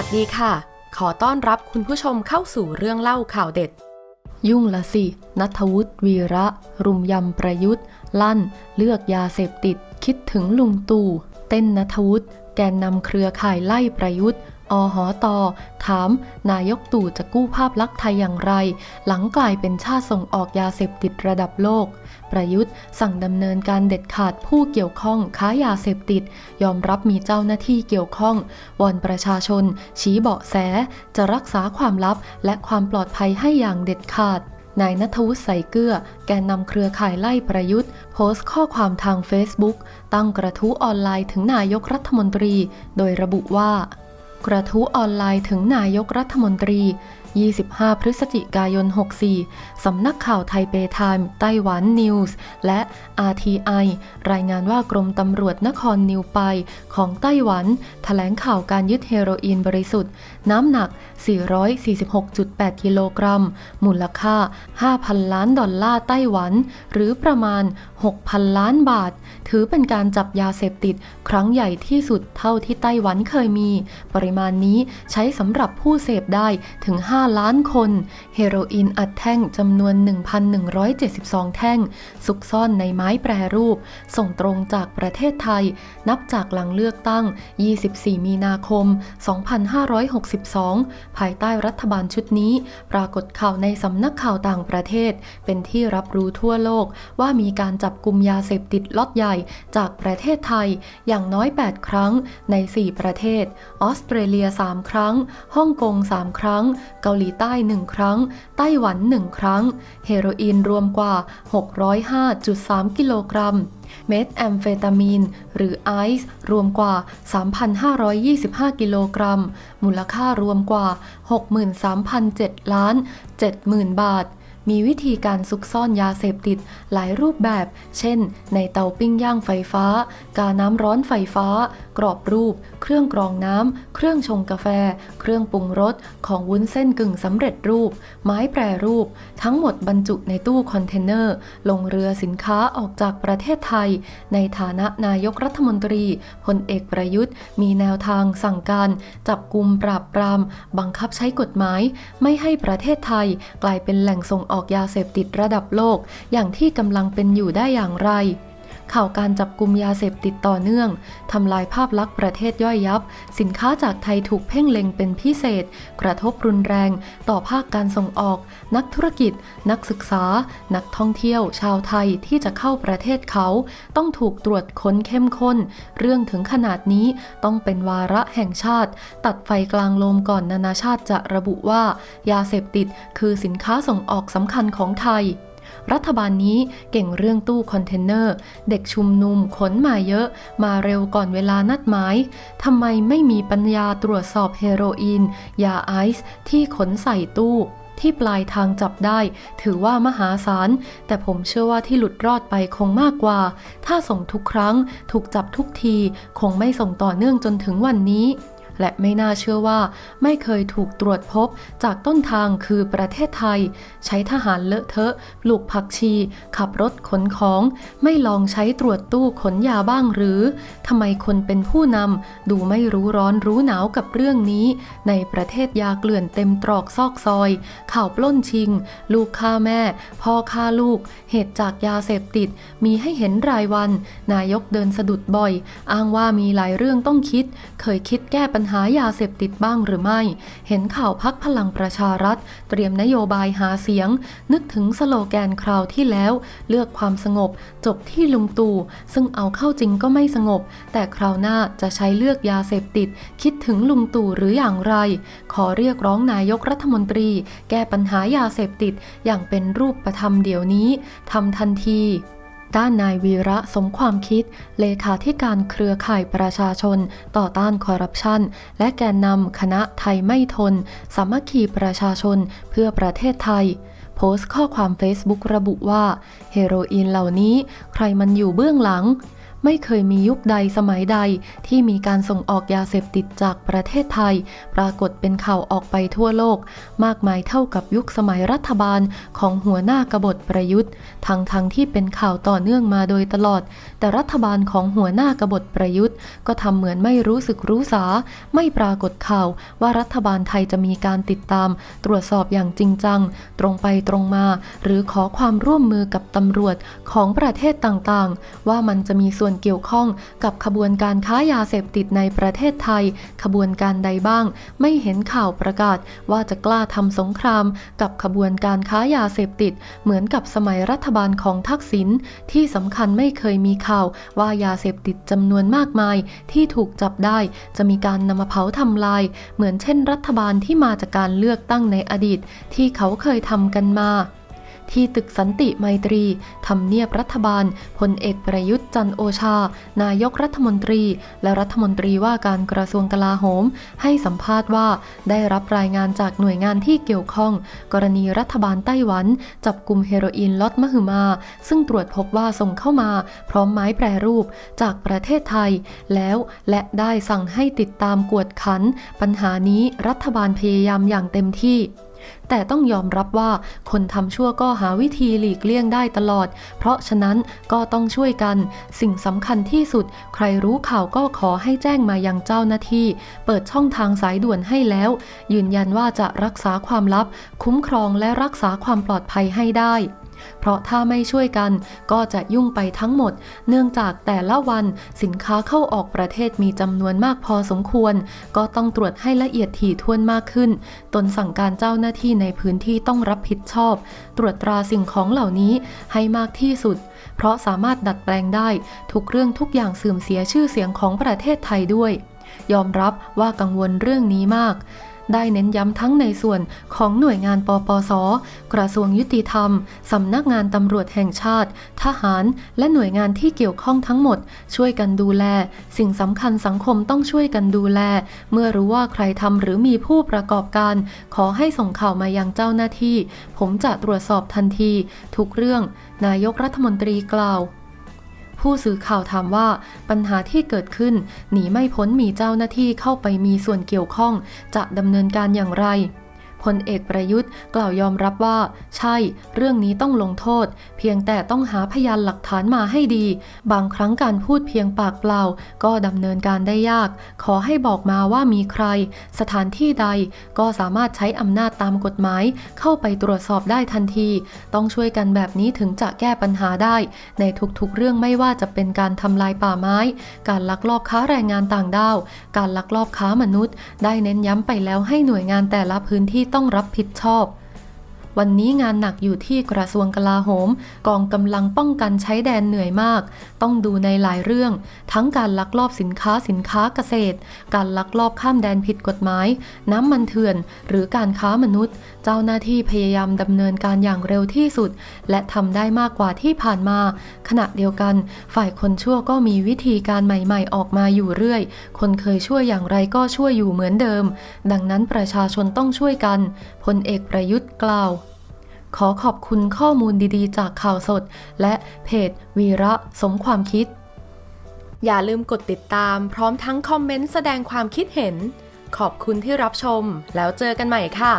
วัสดีค่ะ ขอต้อนรับคุณผู้ชมเข้าสู่เรื่องเล่าข่าวเด็ด ยุ่งละสิ นัทวุฒิวีระ รุมยำประยุทธ์ ลั่น เลือกยาเสพติด คิดถึงลุงตู่ เต้นนัทวุฒิ แกนนำเครือข่ายไล่ประยุทธ์ อหอตอถาม นายกตู่จะกู้ภาพลักษณ์ไทยอย่างไร หลังกลายเป็นชาติส่งออกยาเสพติดระดับโลก ประยุทธ์สั่งดำเนินการเด็ดขาดผู้เกี่ยวข้องค้ายาเสพติด ยอมรับมีเจ้าหน้าที่เกี่ยวข้อง วอนประชาชน ชี้เบาะแส จะรักษาความลับและความปลอดภัยให้อย่างเด็ดขาดนายนัทวุฒิใส่เกลือแกนนำเครือข่ายไล่ประยุทธ์ โพสต์ข้อความทาง Facebook ตั้งกระทู้ออนไลน์ถึงนายกรัฐมนตรี โดยระบุว่า กระทู้ออนไลน์ถึงนายกรัฐมนตรี25 พฤศจิกายน 64 สำนักข่าวไทเปไทม์ไต้หวันนิวส์ และ RTI รายงานว่ากรมตำรวจนครนิวไปของไต้หวันแถลงข่าวการยึดเฮโรอีนบริสุทธิ์ น้ำหนัก 446.8 กิโลกรัม มูลค่า 5,000 ล้านดอลลาร์ไต้หวัน หรือประมาณ 6,000 ล้านบาท ถือเป็นการจับยาเสพติด ครั้งใหญ่ที่สุดเท่าที่ไต้หวันเคยมี ปริมาณนี้ใช้สำหรับผู้เสพได้ถึง5 5 ล้านคน เฮโรอีนอัดแท่งจำนวน 1,172 แท่ง ซุกซ่อนในไม้แปรรูป ส่งตรงจากประเทศไทย นับจากหลังเลือกตั้ง 24 มีนาคม 2562 ภายใต้รัฐบาลชุดนี้ ปรากฏข่าวในสำนักข่าวต่างประเทศ เป็นที่รับรู้ทั่วโลกว่ามีการจับกลุ่มยาเสพติดล็อตใหญ่จากประเทศไทยอย่างน้อย 8 ครั้งใน 4 ประเทศ ออสเตรเลีย 3 ครั้ง ฮ่องกง 3 ครั้ง เกาหลีใต้ 1 ครั้ง ไต้หวัน 1 ครั้ง เฮโรอีนรวมกว่า 605.3 กิโลกรัม เมทแอมเฟตามีน หรือไอซ์รวมกว่า 3,525 กิโลกรัม มูลค่ารวมกว่า 63,007ล้าน70,000 บาท มีวิธีการซุกซ่อนยาเสพติดหลายรูปแบบ เช่น ในเตาปิ้งย่างไฟฟ้า กาน้ำร้อนไฟฟ้า กรอบรูป เครื่องกรองน้ำ เครื่องชงกาแฟ เครื่องปรุงรส ของวุ้นเส้นกึ่งสำเร็จรูป ไม้แปรรูป ทั้งหมดบรรจุในตู้คอนเทนเนอร์ ลงเรือสินค้าออกจากประเทศไทย ในฐานะนายกรัฐมนตรีพลเอกประยุทธ์ มีแนวทางสั่งการ จับกลุ่มปราบปราม บังคับใช้กฎหมาย ไม่ให้ประเทศไทย กลายเป็นแหล่งส่งออกยาเสพติดระดับโลก อย่างที่กำลังเป็นอยู่ได้อย่างไร ข่าวการจับกลุ่มยาเสพติดต่อเนื่องทำลายภาพลักษณ์ประเทศย่อยยับ สินค้าจากไทยถูกเพ่งเล็งเป็นพิเศษ กระทบรุนแรง ต่อภาคการส่งออก นักธุรกิจ นักศึกษา นักท่องเที่ยว ชาวไทยที่จะเข้าประเทศเขา ต้องถูกตรวจค้นเข้มข้น เรื่องถึงขนาดนี้ต้องเป็นวาระแห่งชาติ ตัดไฟกลางลมก่อนนานาชาติจะระบุว่า ยาเสพติดคือสินค้าส่งออกสำคัญของไทย รัฐบาลนี้เก่งเรื่องตู้คอนเทนเนอร์ เด็กชุมนุมขนมาเยอะ มาเร็วก่อนเวลานัดหมายทำไมไม่มีปัญญาตรวจสอบเฮโรอีน ยาไอซ์ที่ขนใส่ตู้ที่ปลายทางจับได้ ถือว่ามหาศาล แต่ผมเชื่อว่าที่หลุดรอดไปคงมากกว่า ถ้าส่งทุกครั้ง ถูกจับทุกที คงไม่ส่งต่อเนื่องจนถึงวันนี้ และไม่น่าเชื่อว่าไม่เคยถูกตรวจพบจากต้นทางคือประเทศไทย ใช้ทหารเลอะเทอะปลูกผักชี ขับรถขนของ ไม่ลองใช้ตรวจตู้ขนยาบ้างหรือทำไมคนเป็นผู้นำดูไม่รู้ร้อนรู้หนาวกับเรื่องนี้ ในประเทศยาเกลื่อนเต็มตรอกซอกซอย ข่าวปล้นชิง ลูกฆ่าแม่ พ่อฆ่าลูก เหตุจากยาเสพติด มีให้เห็นรายวัน นายกเดินสะดุดบ่อย อ้างว่ามีหลายเรื่องต้องคิด เคยคิดแก้ปัญหายาเสพติดบ้างหรือไม่ เห็นข่าวพักพลังประชารัฐ เตรียมนโยบายหาเสียง นึกถึงสโลแกนคราวที่แล้ว เลือกความสงบ จบที่ลุงตู่ซึ่งเอาเข้าจริงก็ไม่สงบ แต่คราวหน้าจะใช้เลือกยาเสพติด คิดถึงลุงตู่หรืออย่างไร ขอเรียกร้องนายกรัฐมนตรี แก้ปัญหายาเสพติดอย่างเป็นรูปประธรรมเดี๋ยวนี้ทำทันที ด้านนายวีระสมความคิด เลขาธิการเครือข่ายประชาชน ต่อต้านคอร์รัปชัน และแกนนำคณะไทยไม่ทน สามัคคีประชาชนเพื่อประเทศไทยโพสต์ข้อความ Facebook ระบุว่า เฮโรอีนเหล่านี้ใครมันอยู่เบื้องหลัง ไม่เคยมียุคใดสมัยใดที่มีการส่งออกยาเสพติดจากประเทศไทย ปรากฏเป็นข่าวออกไปทั่วโลก มากมายเท่ากับยุคสมัยรัฐบาลของหัวหน้ากบฏประยุทธ์ทั้งทั้งที่เป็นข่าวต่อเนื่องมาโดยตลอด แต่รัฐบาลของหัวหน้ากบฏประยุทธ์ ก็ทำเหมือนไม่รู้สึกรู้สา ไม่ปรากฏข่าวว่ารัฐบาลไทยจะมีการติดตาม ตรวจสอบอย่างจริงจัง ตรงไปตรงมา หรือขอความร่วมมือกับตำรวจของประเทศต่างๆ ว่ามันจะมีส่วนเกี่ยวข้องกับขบวนการค้ายาเสพติดในประเทศไทย ขบวนการใดบ้าง ไม่เห็นข่าวประกาศว่าจะกล้าทำสงคราม กับขบวนการค้ายาเสพติด เหมือนกับสมัยรัฐบาลของทักษิณที่สำคัญไม่เคยมีข่าวว่ายาเสพติดจำนวนมากมายที่ถูกจับได้ จะมีการนำมาเผาทำลาย เหมือนเช่น รัฐบาลที่มาจากการเลือกตั้งในอดีต ที่เขาเคยทำกันมา ที่ตึกสันติไมตรีทำเนียบรัฐบาลพลเอกประยุทธ์จันโอชา นายกรัฐมนตรี และรัฐมนตรีว่าการกระทรวงกลาโหม ให้สัมภาษณ์ว่าได้รับรายงานจากหน่วยงานที่เกี่ยวข้อง กรณีรัฐบาลไต้หวัน จับกลุ่มเฮโรอีนล็อตมหึมา ซึ่งตรวจพบว่าส่งเข้ามา พร้อมไม้แปรรูปจากประเทศไทย แล้วและได้สั่งให้ติดตามกวดขัน ปัญหานี้รัฐบาลพยายามอย่างเต็มที่ แต่ต้องยอมรับว่าคนทำชั่วก็หาวิธีหลีกเลี่ยงได้ตลอด เพราะฉะนั้นก็ต้องช่วยกัน สิ่งสำคัญที่สุด ใครรู้ข่าวก็ขอให้แจ้งมายังเจ้าหน้าที่ เปิดช่องทางสายด่วนให้แล้ว ยืนยันว่าจะรักษาความลับ คุ้มครองและรักษาความปลอดภัยให้ได้ เพราะถ้าไม่ช่วยกันก็จะยุ่งไปทั้งหมด เนื่องจากแต่ละวันสินค้าเข้าออกประเทศมีจำนวนมากพอสมควร ก็ต้องตรวจให้ละเอียดถี่ถ้วนมากขึ้น ตนสั่งการเจ้าหน้าที่ในพื้นที่ต้องรับผิดชอบ ตรวจตราสิ่งของเหล่านี้ให้มากที่สุด เพราะสามารถดัดแปลงได้ ทุกเรื่องทุกอย่างเสื่อมเสียชื่อเสียงของประเทศไทยด้วย ยอมรับว่ากังวลเรื่องนี้มาก ได้เน้นย้ำทั้งในส่วนของหน่วยงานปปส กระทรวงยุติธรรม สำนักงานตำรวจแห่งชาติ ทหาร และหน่วยงานที่เกี่ยวข้องทั้งหมด ช่วยกันดูแล สิ่งสำคัญสังคมต้องช่วยกันดูแล เมื่อรู้ว่าใครทำหรือมีผู้ประกอบการ ขอให้ส่งข่าวมายังเจ้าหน้าที่ ผมจะตรวจสอบทันที ทุกเรื่อง นายกรัฐมนตรีกล่าว ผู้สื่อข่าวถามว่าปัญหาที่เกิดขึ้น หนีไม่พ้นมีเจ้าหน้าที่เข้าไปมีส่วนเกี่ยวข้อง จะดำเนินการอย่างไร พลเอกประยุทธ์กล่าวยอมรับว่า ใช่ เรื่องนี้ต้องลงโทษ เพียงแต่ต้องหาพยานหลักฐานมาให้ดี บางครั้งการพูดเพียงปากเปล่า ก็ดำเนินการได้ยาก ขอให้บอกมาว่ามีใคร สถานที่ใด ก็สามารถใช้อำนาจตามกฎหมาย เข้าไปตรวจสอบได้ทันที ต้องช่วยกันแบบนี้ถึงจะแก้ปัญหาได้ ในทุกๆเรื่องไม่ว่าจะเป็นการทำลายป่าไม้ การลักลอบค้าแรงงานต่างด้าว การลักลอบค้ามนุษย์ ได้เน้นย้ำไปแล้วให้หน่วยงานแต่ละพื้นที่ต้องรับผิดชอบ วันนี้งานหนักอยู่ที่กระทรวงกลาโหม กองกำลังป้องกันใช้แดนเหนื่อยมาก ต้องดูในหลายเรื่อง ทั้งการลักลอบสินค้าสินค้าเกษตร การลักลอบข้ามแดนผิดกฎหมาย น้ำมันเถื่อน หรือการค้ามนุษย์ เจ้าหน้าที่พยายามดำเนินการอย่างเร็วที่สุด และทำได้มากกว่าที่ผ่านมา ขณะเดียวกัน ฝ่ายคนชั่วก็มีวิธีการใหม่ ๆ ออกมาอยู่เรื่อย คนเคยช่วยอย่างไรก็ช่วยอยู่เหมือนเดิม ดังนั้นประชาชนต้องช่วยกันพลเอกประยุทธ์กล่าว ขอขอบคุณข้อมูลดีๆ จากข่าวสด และเพจวีระสมความคิด อย่าลืมกดติดตามพร้อมทั้งคอมเมนต์แสดงความคิดเห็น ขอบคุณที่รับชมแล้วเจอกันใหม่ค่ะ